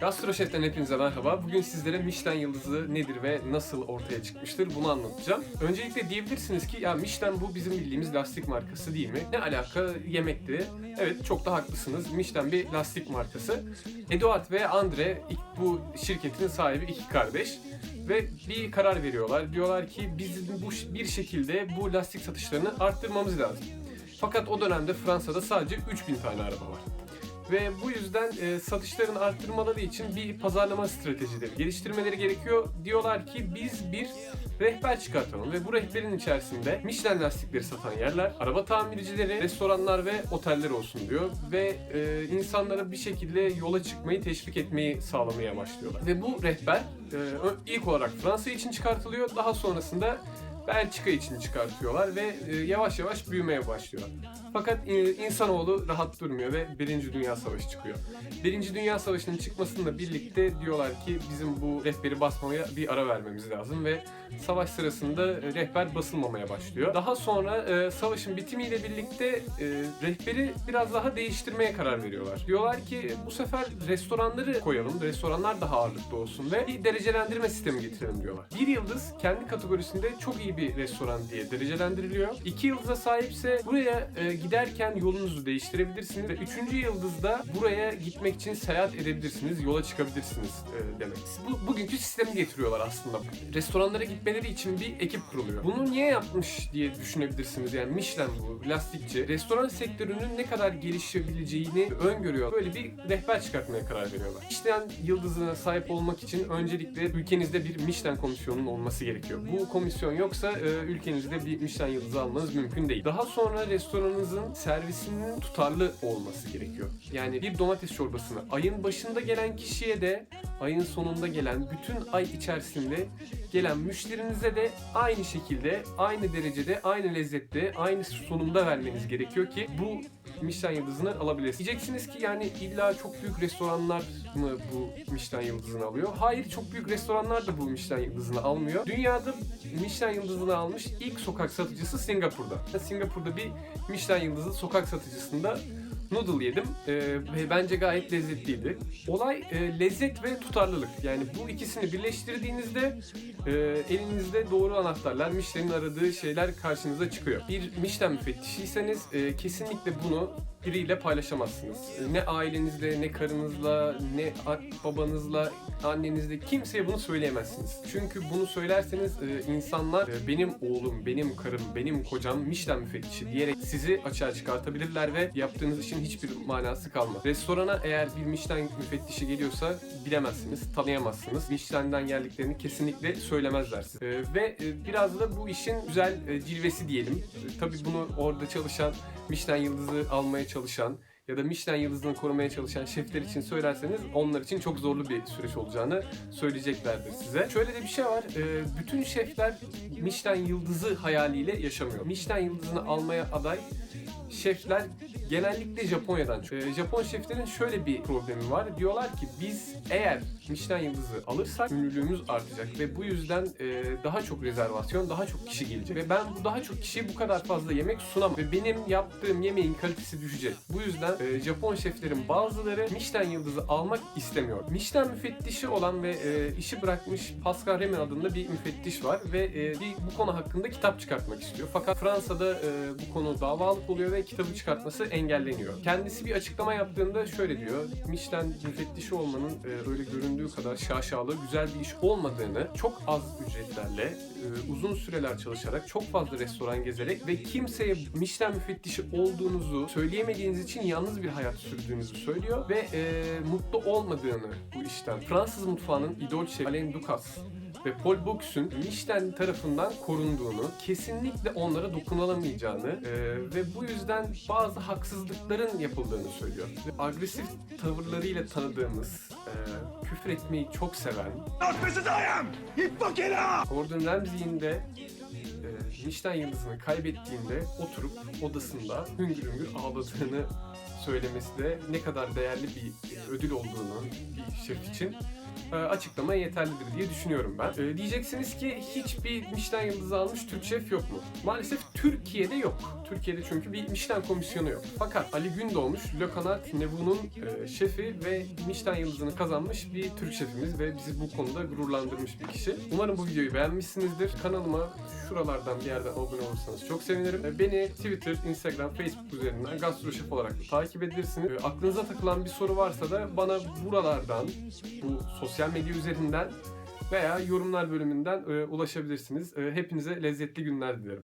Gastro Şef'ten hepinize merhaba. Bugün sizlere Michelin yıldızı nedir ve nasıl ortaya çıkmıştır bunu anlatacağım. Öncelikle diyebilirsiniz ki ya Michelin bu bizim bildiğimiz lastik markası değil mi? Ne alaka yemekti? Evet çok da haklısınız. Michelin bir lastik markası. Eduard ve Andre bu şirketin sahibi iki kardeş ve bir karar veriyorlar. Diyorlar ki biz bu bir şekilde bu lastik satışlarını arttırmamız lazım. Fakat o dönemde Fransa'da sadece 3000 tane araba var. Ve bu yüzden e, satışların arttırmaları için bir pazarlama stratejileri geliştirmeleri gerekiyor. Diyorlar ki biz bir rehber çıkartalım ve bu rehberin içerisinde Michelin lastikleri satan yerler, araba tamircileri, restoranlar ve oteller olsun diyor. Ve e, insanlara bir şekilde yola çıkmayı teşvik etmeyi sağlamaya başlıyorlar. Ve bu rehber e, ilk olarak Fransa için çıkartılıyor. Daha sonrasında Belçika için çıkartıyorlar ve e, yavaş yavaş büyümeye başlıyorlar. Fakat e, insanoğlu rahat durmuyor ve Birinci Dünya Savaşı çıkıyor. Birinci Dünya Savaşı'nın çıkmasıyla birlikte diyorlar ki bizim bu rehberi basmaya bir ara vermemiz lazım ve savaş sırasında e, rehber basılmamaya başlıyor. Daha sonra e, savaşın bitimiyle birlikte rehberi biraz daha değiştirmeye karar veriyorlar. Diyorlar ki bu sefer restoranları koyalım, restoranlar daha ağırlıklı olsun ve bir derecelendirme sistemi getirelim diyorlar. Bir yıldız kendi kategorisinde çok iyi bir restoran diye derecelendiriliyor. İki yıldıza sahipse buraya e, giderken yolunuzu değiştirebilirsiniz ve üçüncü yıldızda buraya gitmek için seyahat edebilirsiniz, yola çıkabilirsiniz e, demek. Bu, bugünkü sistemi getiriyorlar aslında. Restoranlara gitmeleri için bir ekip kuruluyor. Bunu niye yapmış diye düşünebilirsiniz. Yani Michelin bu, lastikçi. Restoran sektörünün ne kadar gelişebileceğini öngörüyor. Böyle bir rehber çıkartmaya karar veriyorlar. Michelin yıldızına sahip olmak için öncelikle ülkenizde bir Michelin komisyonunun olması gerekiyor. Bu komisyon yoksa e, ülkenizde bir Michelin yıldızı almanız mümkün değil. Daha sonra restoranınızın servisinin tutarlı olması gerekiyor. Yani bir domates çorbasını ayın başında gelen kişiye de ayın sonunda gelen bütün ay içerisinde gelen müşterinize de aynı şekilde, aynı derecede, aynı lezzette, aynı sunumda vermeniz gerekiyor ki bu Michelin yıldızını alabilirsiniz. Diyeceksiniz ki yani illa çok büyük restoranlar mı bu Michelin yıldızını alıyor? Hayır çok büyük restoranlar da bu Michelin yıldızını almıyor. Dünyada Michelin yıldızını almış ilk sokak satıcısı Singapur'da. Singapur'da bir Michelin yıldızı sokak satıcısında noodle yedim ve bence gayet lezzetliydi. Olay e, lezzet ve tutarlılık. Yani bu ikisini birleştirdiğinizde e, elinizde doğru anahtarlar, Michelin'in aradığı şeyler karşınıza çıkıyor. Bir Michelin müfettişiyseniz e, kesinlikle bunu biriyle paylaşamazsınız. E, Ne ailenizle, ne karınızla, ne babanızla, annenizle kimseye bunu söyleyemezsiniz. Çünkü bunu söylerseniz e, insanlar e, benim oğlum, benim karım, benim kocam Michelin müfettişi diyerek sizi açığa çıkartabilirler ve yaptığınız işin hiçbir manası kalmaz. Restorana eğer bir Michelin müfettişi geliyorsa bilemezsiniz, tanıyamazsınız. Michelin'den geldiklerini kesinlikle söylemezler size. E, ve biraz da bu işin güzel e, cilvesi diyelim. Tabii bunu orada çalışan, Michelin yıldızı almaya çalışan ya da Michelin yıldızını korumaya çalışan şefler için söylerseniz onlar için çok zorlu bir süreç olacağını söyleyeceklerdir size. Şöyle de bir şey var. e, Bütün şefler Michelin yıldızı hayaliyle yaşamıyor. Michelin yıldızını almaya aday şefler genellikle Japonya'dan çıkıyor. Japon şeflerin şöyle bir problemi var. Diyorlar ki biz eğer Michelin yıldızı alırsak ünlülüğümüz artacak ve bu yüzden e, daha çok rezervasyon, daha çok kişi gelecek. Ve ben bu daha çok kişiye bu kadar fazla yemek sunamam. Ve benim yaptığım yemeğin kalitesi düşecek. Bu yüzden e, Japon şeflerin bazıları Michelin yıldızı almak istemiyor. Michelin müfettişi olan ve e, işi bırakmış Pascal Remy adında bir müfettiş var ve e, bir, bu konu hakkında kitap çıkartmak istiyor. Fakat Fransa'da e, bu konu davalık oluyor ve kitabı çıkartması engelleniyor. Kendisi bir açıklama yaptığında şöyle diyor. Michelin müfettişi olmanın e, öyle göründüğü kadar şaşalı, güzel bir iş olmadığını çok az ücretlerle, e, uzun süreler çalışarak, çok fazla restoran gezerek ve kimseye Michelin müfettişi olduğunuzu söyleyemediğiniz için yalnız bir hayat sürdüğünüzü söylüyor ve e, mutlu olmadığını bu işten. Fransız mutfağının idol şefi Alain Ducasse ve Paul Bocuse Michelin tarafından korunduğunu, kesinlikle onlara dokunulamayacağını e, ve bu yüzden bazı haksızlıkların yapıldığını söylüyor. Ve agresif tavırlarıyla tanıdığımız, e, küfür etmeyi çok seven! Gordon Ramsay'in de e, Michelin yıldızını kaybettiğinde oturup odasında hüngür hüngür ağladığını söylemesi de ne kadar değerli bir e, ödül olduğunu bir şef için e, açıklamaya yeterlidir diye düşünüyorum ben. E, diyeceksiniz ki hiçbir Michelin yıldızı almış Türk şef yok mu? Maalesef Türkiye'de yok. Türkiye'de çünkü bir Michelin komisyonu yok. Fakat Ali Gündoğmuş, Le Canard Nevu'nun e, şefi ve Michelin yıldızını kazanmış bir Türk şefimiz ve bizi bu konuda gururlandırmış bir kişi. Umarım bu videoyu beğenmişsinizdir. Kanalıma şuralardan bir yerden abone olursanız çok sevinirim. E, Beni Twitter, Instagram, Facebook üzerinden GastroChef olarak da takip edebilirsiniz. E, Aklınıza takılan bir soru varsa da bana buralardan, bu sosyal medya üzerinden veya yorumlar bölümünden e, ulaşabilirsiniz. E, hepinize lezzetli günler dilerim.